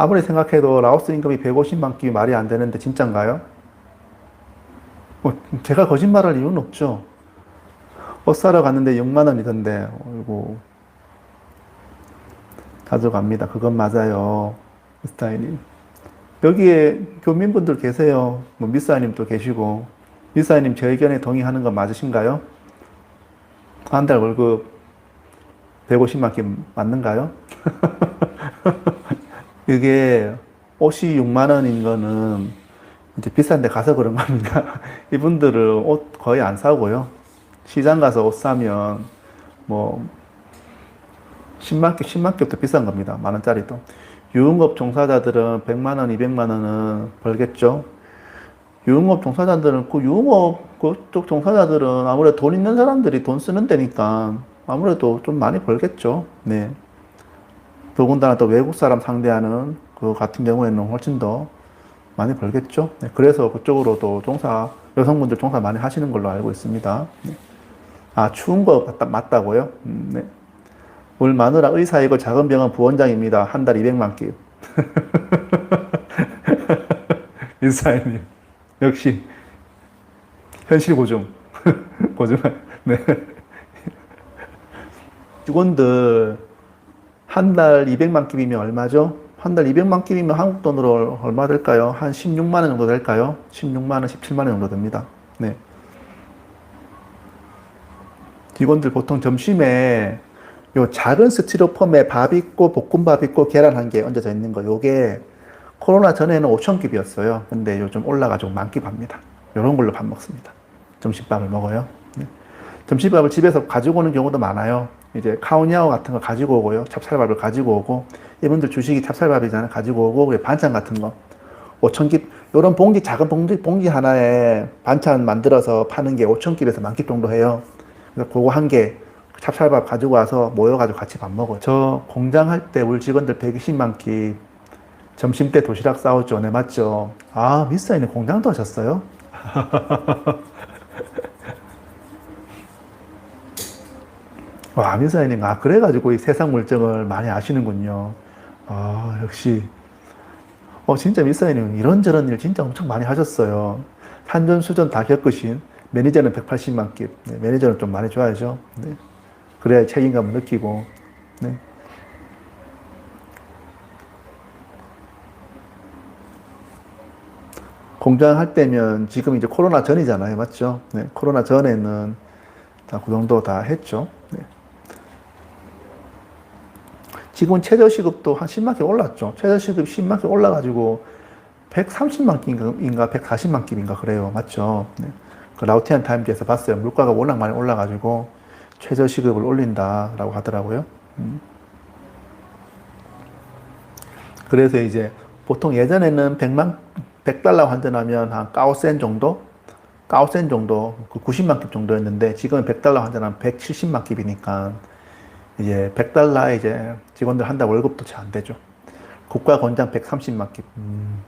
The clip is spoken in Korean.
아무리 생각해도 라오스 임금이 150만 끼 말이 안 되는데 진짠가요? 뭐 제가 거짓말할 이유는 없죠. 옷 사러 갔는데 6만 원이던데, 어이구. 가져갑니다. 그건 맞아요. 미스타이님. 여기에 교민분들 계세요. 뭐 미사님도 계시고. 미사님 제 의견에 동의하는 건 맞으신가요? 한 달 월급 150만 끼 맞는가요? 이게 옷이 6만 원인 거는 이제 비싼 데 가서 그런 겁니다. 이분들은 옷 거의 안 사고요. 시장 가서 옷 사면 뭐 10만 개, 10만 개부터 비싼 겁니다. 만 원짜리도. 유흥업 종사자들은 100만 원, 200만 원은 벌겠죠. 유흥업 종사자들은 그 유흥업 그쪽 종사자들은 아무래도 돈 있는 사람들이 돈 쓰는 데니까 아무래도 좀 많이 벌겠죠. 네. 더군다나 또 외국 사람 상대하는 그 같은 경우에는 훨씬 더 많이 벌겠죠. 네. 그래서 그쪽으로도 종사 여성분들 종사 많이 하시는 걸로 알고 있습니다. 네. 아 추운 거 맞다, 맞다고요? 음, 네. 울 마누라 의사이고 작은 병원 부원장입니다. 한 달 200만 끼. 인사님 역시 현실 고증 고증 네 직원들 한 달 200만 끼면 얼마죠? 한 달 200만 끼면 한국 돈으로 얼마 될까요? 한 16만 원 정도 될까요? 16만 원, 17만 원 정도 됩니다. 네. 직원들 보통 점심에 요 작은 스티로폼에 밥 있고 볶음밥 있고 계란 한 개 얹어져 있는 거 요게 코로나 전에는 5천 끼비였어요. 근데 요즘 올라가지고 만끼 밥니다. 요런 걸로 밥 먹습니다. 점심밥을 먹어요. 네. 점심밥을 집에서 가지고 오는 경우도 많아요. 이제 카오냐오 같은 거 가지고 오고요. 찹쌀밥을 가지고 오고 이분들 주식이 찹쌀밥이잖아요. 가지고 오고 반찬 같은 거 5천 끼 요런 봉지 작은 봉지 봉지 하나에 반찬 만들어서 파는 게 5천 끼에서 만끼 정도 해요. 그래서 그거 한 개 찹쌀밥 가지고 와서 모여가지고 같이 밥 먹어요. 저 공장 할 때 우리 직원들 120만 끼 점심 때 도시락 싸웠죠. 네, 맞죠? 아, 미스터이는 공장도 하셨어요? 와, 미스터이님, 아, 그래가지고 이 세상 물정을 많이 아시는군요. 아, 역시. 어, 진짜 미스터이님, 이런저런 일 진짜 엄청 많이 하셨어요. 산전 수전 다 겪으신 매니저는 180만 끼. 네, 매니저는 좀 많이 줘야죠. 네. 그래야 책임감을 느끼고. 네. 공장 할 때면 지금 이제 코로나 전이잖아요. 맞죠? 네. 코로나 전에는 다 그 정도 다 했죠. 네. 지금은 최저시급도 한 10만 개 올랐죠. 최저시급 10만 개 올라가지고 130만 끼인가 140만 끼인가 그래요. 맞죠? 네. 그 라우티안 타임즈에서 봤어요. 물가가 워낙 많이 올라가지고 최저시급을 올린다라고 하더라고요. 음. 그래서 이제 보통 예전에는 100만 100달러 환전하면 한 9센 정도? 9센 정도, 그 90만 깁 정도였는데 지금은 100달러 환전하면 170만 깁이니까 이제 100달러에 이제 직원들 한 달 월급도 잘 안 되죠. 국가 권장 130만 깁. 음.